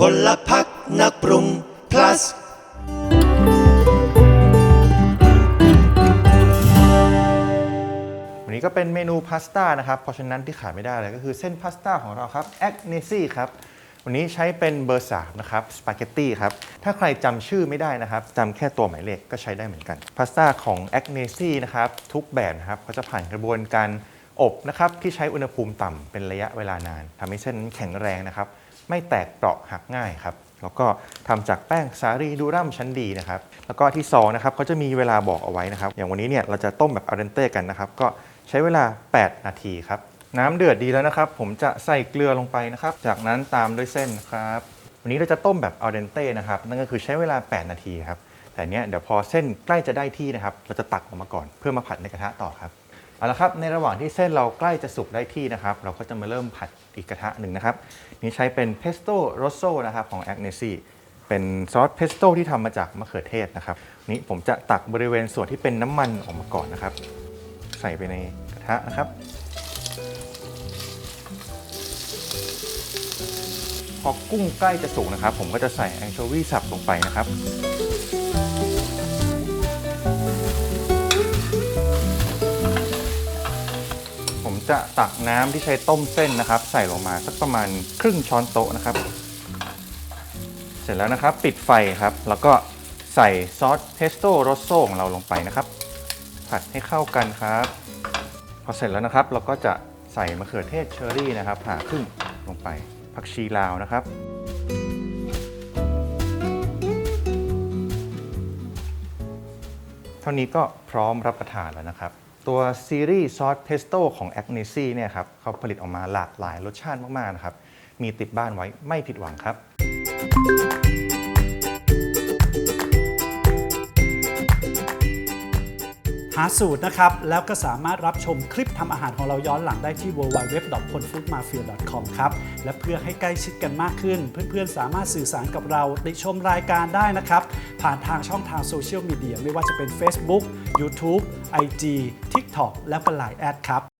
พลพักนักปรุง plus วันนี้ก็เป็นเมนูพาสต้านะครับ เพราะฉะนั้นที่ขาดไม่ได้เลยก็คือเส้นพาสต้าของเราครับแอ g เนซี่ครับ วันนี้ใช้เป็นเบอร์3นะครับสปาเกตตี้ครับ ถ้าใครจำชื่อไม่ได้นะครับจำแค่ตัวหมายเลขก็ใช้ได้เหมือนกัน พาสต้าของแอ g เนซี่นะครับ ทุกแบบนะครับก็จะผ่านกระบวนการอบนะครับ ที่ใช้อุณหภูมิต่ำเป็นระยะเวลานานทำให้เส้นแข็งแรงนะครับ ไม่แตกเปราะหักง่ายครับแล้วก็ทำจากแป้งสาลีดูรัมชั้นดีนะครับ แล้วก็ที่ซองนะครับเขาจะมีเวลาบอกเอาไว้นะครับ อย่างวันนี้เนี่ยเราจะต้มแบบอาเดนเต้กันนะครับ ก็ใช้เวลา 8 นาทีครับ น้ำเดือดดีแล้วนะครับ ผมจะใส่เกลือลงไปนะครับ จากนั้นตามด้วยเส้นครับ วันนี้เราจะต้มแบบอาเดนเต้นะครับ นั่นก็คือใช้เวลา 8 นาทีครับ แต่เนี้ยเดี๋ยวพอเส้นใกล้จะได้ที่นะครับ เราจะตักออกมาก่อน เพื่อมาผัดในกระทะต่อครับ เอาละครับในระหว่างที่เส้นเราใกล้จะสุกได้ที่นะครับ เราก็จะมาเริ่มผัดอีกกระทะหนึ่งนะครับ นี่ใช้เป็นเพสโต้โรโซนะครับของแอ g เนซี่เป็นซอสเพสโต้ที่ทำมาจากมะเขือเทศนะครับ นี่ผมจะตักบริเวณส่วนที่เป็นน้ำมันออกมาก่อนนะครับ ใส่ไปในกระทะนะครับ พอกุ้งใกล้จะสุกนะครับ ผมก็จะใส่แองโชวีสับลงไปนะครับ จะตักน้ำที่ใช้ต้มเส้นนะครับ ใส่ลงมาสักประมาณครึ่งช้อนโต๊ะนะครับ เสร็จแล้วนะครับปิดไฟครับ แล้วก็ใส่ซอสเพสโต้โรสโซของเราลงไปนะครับ ผัดให้เข้ากันครับ พอเสร็จแล้วนะครับ เราก็จะใส่มะเขือเทศเชอรี่นะครับผ่าครึ่งลงไปผักชีลาวนะครับเท่านี้ก็พร้อมรับประทานแล้วนะครับ ตัวซีรีส์ซอสเพสโต้ของ a g n e s i เนี่ยครับเขาผลิตออกมาหลากหลายรสชาติมาก ๆ นะครับ มีติดบ้านไว้ไม่ผิดหวังครับ หาสูตรนะครับ แล้วก็สามารถรับชมคลิปทำอาหารของเราย้อนหลังได้ที่ www.ponfoodmafia.com ครับ และเพื่อให้ใกล้ชิดกันมากขึ้น เพื่อนๆ สามารถสื่อสารกับเราติชมรายการได้นะครับ ผ่านทางช่องทางโซเชียลมีเดียไม่ว่าจะเป็น Facebook YouTube IG TikTok และก็ไลน์แอดครับ